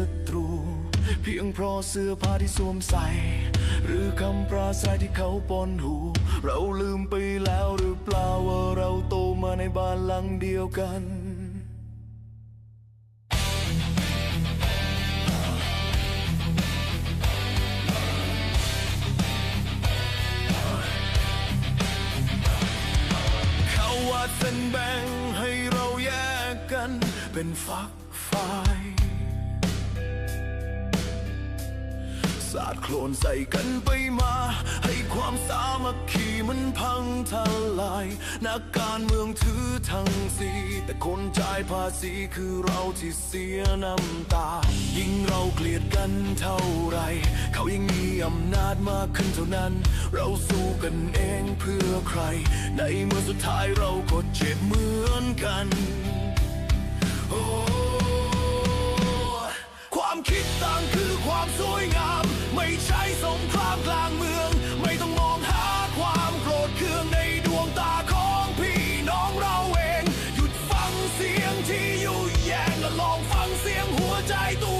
ศัตรู เพียงเพราะเสื้อผ้าที่สวมใส่ หรือคำปราศัยที่เขาปนหู เราลืมไปแล้วหรือเปล่าว่าเราโตมาในบ้านหลังเดียวกันเขาวาดเส้นแบ่งให้เราแยกกัน เป็นฝักฝ่าย สาดโคลนใส่กันไปมา ให้ความสามัคคีมันพังทลาย นักการเมืองถือทั้งสีแต่คนจ่ายภาษีคือเราที่เสียน้ำตา ยิ่งเราเกลียดกันเท่าไร เขายิ่งมีอำนาจมากขึ้นเท่านั้น เราสู้กันเองเพื่อใคร ในเมื่อสุดท้ายเราก็เจ็บเหมือนกันโงครามกลางเมือง ไม่ต้องมองหาความโกรธเคืองในดวงตาของพี่น้องเราเอง หยุดฟังเสียงที่อยู่แย่งและลองฟังเสียงหัวใจตัว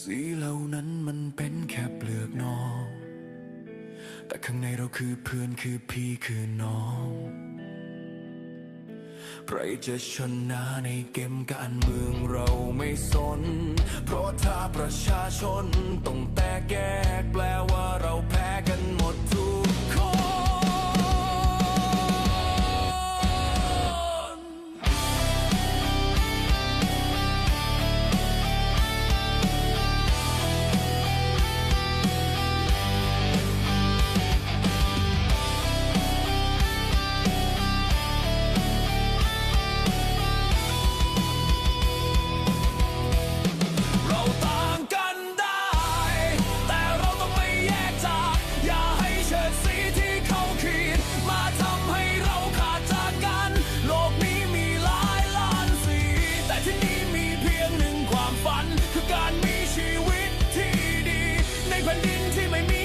สีเหล่านั้นมันเป็นแค่เปลือกนองแต่ข้างในเราคือเพื่อนคือพี่คือน้องใครจะชนะในเกมการเมืองเราไม่สน เพราะถ้าประชาชนต้องแตกแยกแปลว่าเราแพ้กันหมดทุก ผ่นดินที่ไม่มี